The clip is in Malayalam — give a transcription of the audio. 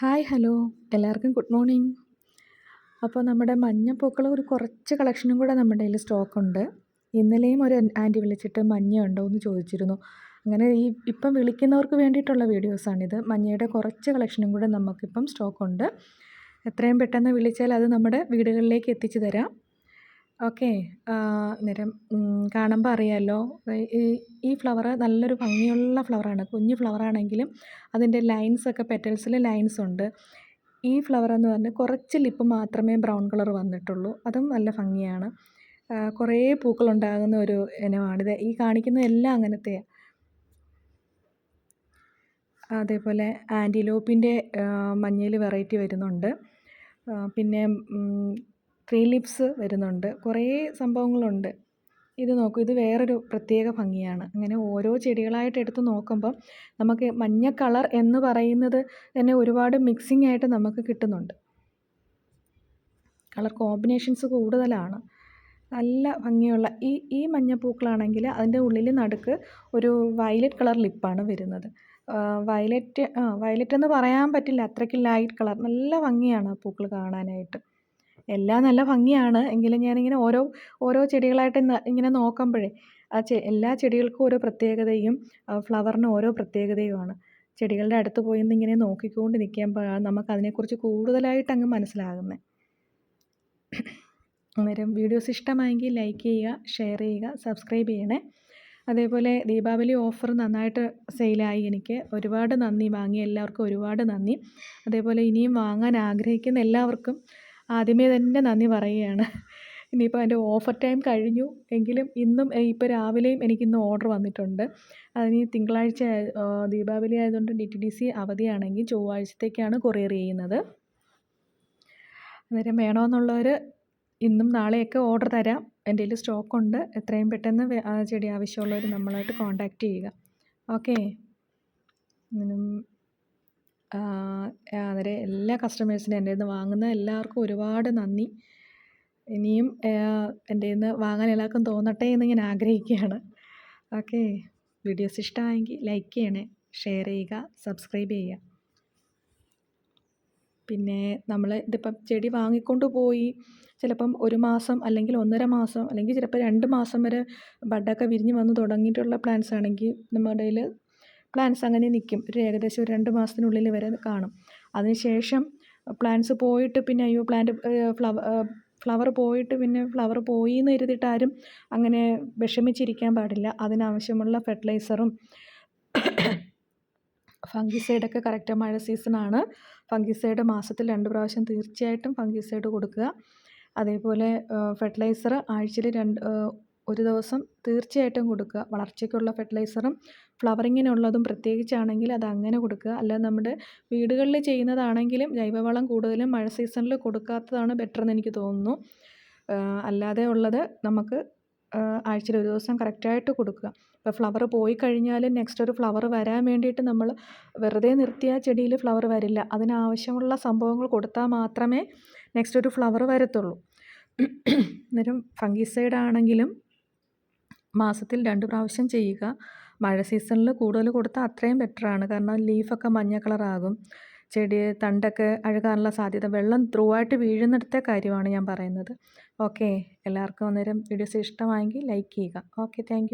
Hi hello. എല്ലാവർക്കും ഗുഡ് മോർണിംഗ്. അപ്പോൾ നമ്മുടെ മഞ്ഞപ്പൂക്കൾ ഒരു കുറച്ച് കളക്ഷനും കൂടെ നമ്മുടെ കയ്യിൽ സ്റ്റോക്കുണ്ട്. ഇന്നലെയും ഒരു ആന്റി വിളിച്ചിട്ട് മഞ്ഞ ഉണ്ടോ എന്ന് ചോദിച്ചിരുന്നു. അങ്ങനെ ഈ ഇപ്പം വിളിക്കുന്നവർക്ക് വേണ്ടിയിട്ടുള്ള വീഡിയോസാണിത്. മഞ്ഞയുടെ കുറച്ച് കളക്ഷനും കൂടെ നമുക്കിപ്പം സ്റ്റോക്കുണ്ട്. എത്രയും പെട്ടെന്ന് വിളിച്ചാൽ അത് നമ്മുടെ വീടുകളിലേക്ക് എത്തിച്ചു തരാം. ഓക്കെ. നേരം കാണുമ്പോൾ അറിയാമല്ലോ ഈ ഫ്ലവർ നല്ലൊരു ഭംഗിയുള്ള ഫ്ലവറാണ് കുഞ്ഞു ഫ്ലവറാണെങ്കിലും അതിന്റെ ലൈൻസൊക്കെ പെറ്റൽസിൽ ലൈൻസ് ഉണ്ട്. ഈ ഫ്ലവർ എന്ന് പറഞ്ഞാൽ കുറച്ച് ലിപ്പ് മാത്രമേ ബ്രൗൺ കളർ വന്നിട്ടുള്ളൂ. അതും നല്ല ഭംഗിയാണ്. കുറേ പൂക്കളുണ്ടാകുന്ന ഒരു ഇനമാണിത് ഈ കാണിക്കുന്ന എല്ലാം അങ്ങനത്തെയാണ് അതേപോലെ ആന്റിലോപ്പിന്റെ മഞ്ഞയിൽ വെറൈറ്റി വരുന്നുണ്ട്. പിന്നെ ത്രീ ലിപ്സ് വരുന്നുണ്ട്. കുറേ സംഭവങ്ങളുണ്ട്. ഇത് നോക്കൂ ഇത് വേറൊരു പ്രത്യേക ഭംഗിയാണ്. അങ്ങനെ ഓരോ ചെടികളായിട്ട് എടുത്ത് നോക്കുമ്പം നമുക്ക് മഞ്ഞ കളർ എന്ന് പറയുന്നത് തന്നെ ഒരുപാട് മിക്സിംഗ് ആയിട്ട് നമുക്ക് കിട്ടുന്നുണ്ട്. കളർ കോമ്പിനേഷൻസ് കൂടുതലാണ്. നല്ല ഭംഗിയുള്ള ഈ ഈ മഞ്ഞപ്പൂക്കളാണെങ്കിൽ അതിന്റെ ഉള്ളിൽ നടുക്ക് ഒരു വയലറ്റ് കളർ ലിപ്പാണ് വരുന്നത്. വയലറ്റ് വയലറ്റ് എന്ന് പറയാൻ പറ്റില്ല. അത്രയ്ക്ക് ലൈറ്റ് കളർ. നല്ല ഭംഗിയാണ് പൂക്കൾ കാണാനായിട്ട്. എല്ലാം നല്ല ഭംഗിയാണ്. എങ്കിലും ഞാനിങ്ങനെ ഓരോ ഓരോ ചെടികളായിട്ട് ഇങ്ങനെ നോക്കുമ്പോഴേ ആ ചെ എല്ലാ ചെടികൾക്കും ഓരോ പ്രത്യേകതയും ഫ്ലവറിന് ഓരോ പ്രത്യേകതയുമാണ്. ചെടികളുടെ അടുത്ത് പോയി ഇങ്ങനെ നോക്കിക്കൊണ്ട് നിൽക്കുമ്പോഴാണ് നമുക്ക് അതിനെക്കുറിച്ച് കൂടുതലായിട്ട് അങ്ങ് മനസ്സിലാകുന്നത് അന്നേരം വീഡിയോസ് ഇഷ്ടമായെങ്കിൽ ലൈക്ക് ചെയ്യുക ഷെയർ ചെയ്യുക സബ്സ്ക്രൈബ് ചെയ്യണേ. അതേപോലെ ദീപാവലി ഓഫർ നന്നായിട്ട് സെയിലായി. എനിക്ക് ഒരുപാട് നന്ദി. വാങ്ങിയ എല്ലാവർക്കും ഒരുപാട് നന്ദി. അതേപോലെ ഇനിയും വാങ്ങാൻ ആഗ്രഹിക്കുന്ന എല്ലാവർക്കും ആദ്യമേ തന്നെ നന്ദി പറയുകയാണ്. ഇനിയിപ്പോൾ എന്റെ ഓഫർ ടൈം കഴിഞ്ഞു. എങ്കിലും ഇന്നും ഇപ്പോൾ രാവിലെയും എനിക്കിന്ന് ഓർഡർ വന്നിട്ടുണ്ട്. അതിന് തിങ്കളാഴ്ച ദീപാവലി ആയതുകൊണ്ട് ഡി ടി ഡി സി അവധിയാണെങ്കിൽ ചൊവ്വാഴ്ചത്തേക്കാണ് കൊറിയർ ചെയ്യുന്നത്. അന്നേരം വേണമെന്നുള്ളവർ ഇന്നും നാളെയൊക്കെ ഓർഡർ തരാം. എന്റെ കയ്യിൽ സ്റ്റോക്കുണ്ട് എത്രയും പെട്ടെന്ന് ചെടി ആവശ്യമുള്ളവർ നമ്മളായിട്ട് കോൺടാക്റ്റ് ചെയ്യുക. ഓക്കേ അന്നേരം എല്ലാ കസ്റ്റമേഴ്സിനും എന്റെ നിന്ന് വാങ്ങുന്ന എല്ലാവർക്കും ഒരുപാട് നന്ദി. ഇനിയും എന്റെ നിന്ന് വാങ്ങാൻ എല്ലാവർക്കും തോന്നട്ടെ എന്ന് ഞാൻ ആഗ്രഹിക്കുകയാണ്. ഓക്കെ. വീഡിയോസ് ഇഷ്ടമായെങ്കിൽ ലൈക്ക് ചെയ്യണേ ഷെയർ ചെയ്യുക സബ്സ്ക്രൈബ് ചെയ്യുക. പിന്നെ നമ്മൾ ഇതിപ്പം ചെടി വാങ്ങിക്കൊണ്ട് പോയി ചിലപ്പം ഒരു മാസം അല്ലെങ്കിൽ ഒന്നര മാസം അല്ലെങ്കിൽ ചിലപ്പോൾ രണ്ട് മാസം വരെ ബഡൊക്കെ വിരിഞ്ഞ് വന്ന് തുടങ്ങിയിട്ടുള്ള പ്ലാന്റ്സ് ആണെങ്കിൽ നമ്മുടെ കയ്യിൽ പ്ലാന്റ്സ് അങ്ങനെ നിൽക്കും ഒരു ഏകദേശം ഒരു രണ്ട് മാസത്തിനുള്ളിൽ വരെ കാണും. അതിനുശേഷം പ്ലാൻസ് പോയിട്ട് പിന്നെ അയ്യോ പ്ലാന്റ് ഫ്ലവർ ഫ്ലവർ പോയിട്ട് പിന്നെ ഫ്ലവർ പോയി എന്ന് കരുതിയിട്ട് ആരും അങ്ങനെ വിഷമിച്ചിരിക്കാൻ പാടില്ല. അതിനാവശ്യമുള്ള ഫെർട്ടിലൈസറും ഫംഗിസൈഡൊക്കെ കറക്റ്റ് മഴ സീസണാണ് ഫംഗിസൈഡ് മാസത്തിൽ രണ്ട് പ്രാവശ്യം തീർച്ചയായിട്ടും ഫംഗിസൈഡ് കൊടുക്കുക. അതേപോലെ ഫെർട്ടിലൈസർ ആഴ്ചയിൽ രണ്ട് ഒരു ദിവസം തീർച്ചയായിട്ടും കൊടുക്കുക. വളർച്ചയ്ക്കുള്ള ഫെർട്ടിലൈസറും ഫ്ലവറിങ്ങിനുള്ളതും പ്രത്യേകിച്ചാണെങ്കിൽ അത് അങ്ങനെ കൊടുക്കുക. അല്ലാതെ നമ്മുടെ വീടുകളിൽ ചെയ്യുന്നതാണെങ്കിലും ജൈവവളം കൂടുതലും മഴ സീസണിൽ കൊടുക്കാത്തതാണ് ബെറ്റർ എന്ന് എനിക്ക് തോന്നുന്നു. അല്ലാതെ ഉള്ളത് നമുക്ക് ആഴ്ചയിൽ ഒരു ദിവസം കറക്റ്റായിട്ട് കൊടുക്കുക. ഇപ്പോൾ ഫ്ലവർ പോയി കഴിഞ്ഞാൽ നെക്സ്റ്റ് ഒരു ഫ്ലവർ വരാൻ വേണ്ടിയിട്ട് നമ്മൾ വെറുതെ നിർത്തിയ ചെടിയിൽ ഫ്ലവർ വരില്ല. അതിനാവശ്യമുള്ള സംഭവങ്ങൾ കൊടുത്താൽ മാത്രമേ നെക്സ്റ്റ് ഒരു ഫ്ലവർ വരത്തുള്ളൂ. അന്നേരം ഫംഗിസൈഡ് ആണെങ്കിലും മാസത്തിൽ രണ്ട് പ്രാവശ്യം ചെയ്യുക. മഴ സീസണിൽ കൂടുതൽ കൊടുത്താൽ അത്രയും ബെറ്ററാണ്. കാരണം ലീഫൊക്കെ മഞ്ഞ കളറാകും. ചെടി തണ്ടൊക്കെ അഴുകാനുള്ള സാധ്യത വെള്ളം ത്രൂ ആയിട്ട് വീഴുന്നിടത്തെ കാര്യമാണ് ഞാൻ പറയുന്നത്. ഓക്കെ. എല്ലാവർക്കും അന്നേരം വീഡിയോസ് ഇഷ്ടമായെങ്കിൽ ലൈക്ക് ചെയ്യുക. ഓക്കെ. താങ്ക്